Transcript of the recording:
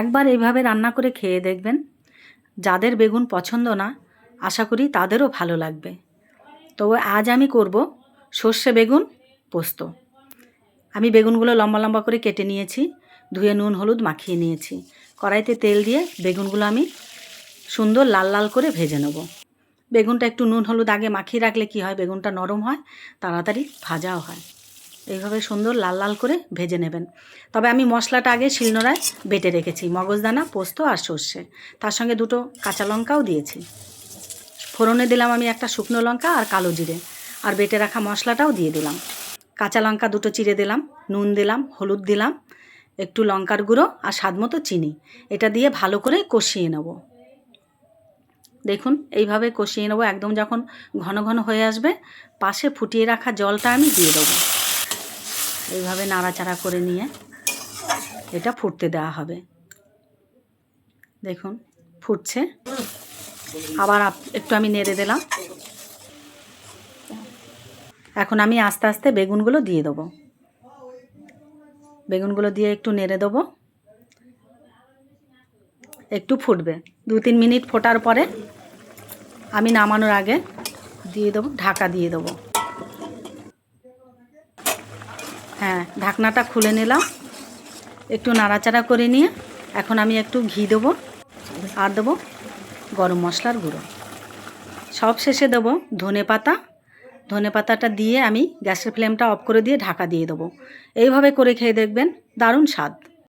একবার এইভাবে রান্না করে খেয়ে দেখবেন। যাদের বেগুন পছন্দ না, আশা করি তাদেরও ভালো লাগবে। তো আজ আমি করব সর্ষে বেগুন পোস্ত। আমি বেগুনগুলো লম্বা লম্বা করে কেটে নিয়েছি, ধুয়ে নুন, হলুদ মাখিয়ে নিয়েছি। কড়াইতে তেল দিয়ে বেগুনগুলো আমি সুন্দর লাল লাল করে ভেজে নেব। বেগুনটা একটু নুন, হলুদ আগে মাখিয়ে রাখলে কি হয়? বেগুনটা নরম হয়, তাড়াতাড়ি ভাজাও হয়। এইভাবে সুন্দর লাল লাল করে ভেজে নেবেন। তবে আমি মশলাটা আগে শিলনোড়ায় বেটে রেখেছি, মগজদানা, পোস্ত আর সর্ষে। তার সঙ্গে দুটো কাঁচা লঙ্কাও দিয়েছি। ফোড়নে দিলাম আমি একটা শুকনো লঙ্কা আর কালো জিরে, আর বেটে রাখা মশলাটাও দিয়ে দিলাম। কাঁচা লঙ্কা দুটো চিড়ে দিলাম, নুন দিলাম, হলুদ দিলাম, একটু লঙ্কার গুঁড়ো আর স্বাদ মতো চিনি। এটা দিয়ে ভালো করে কষিয়ে নেব। দেখুন, এইভাবে কষিয়ে নেব, একদম যখন ঘন ঘন হয়ে আসবে, পাশে ফুটিয়ে রাখা জলটা আমি দিয়ে দেবো। এইভাবে নাড়াচাড়া করে নিয়ে এটা ফুটতে দেওয়া হবে। দেখুন, ফুটছে। আবার একটু আমি নেড়ে দিলাম। এখন আমি আস্তে আস্তে বেগুনগুলো দিয়ে দেবো। বেগুনগুলো দিয়ে একটু নেড়ে দেবো। একটু ফুটবে। দু তিন মিনিট ফোটার পরে আমি নামানোর আগে দিয়ে দেবো, ঢাকা দিয়ে দেবো। হ্যাঁ ঢাকনাটা খুলে নিলাম। একটু নাড়াচাড়া করে নিয়ে এখন আমি একটু ঘি দেবো, আর দেবো গরম মশলার গুঁড়ো। সব শেষে দেবো ধনে পাতা। ধনে পাতাটা দিয়ে আমি গ্যাসের ফ্লেমটা অফ করে দিয়ে ঢাকা দিয়ে দেবো। এইভাবে করে খেয়ে দেখবেন দারুণ স্বাদ।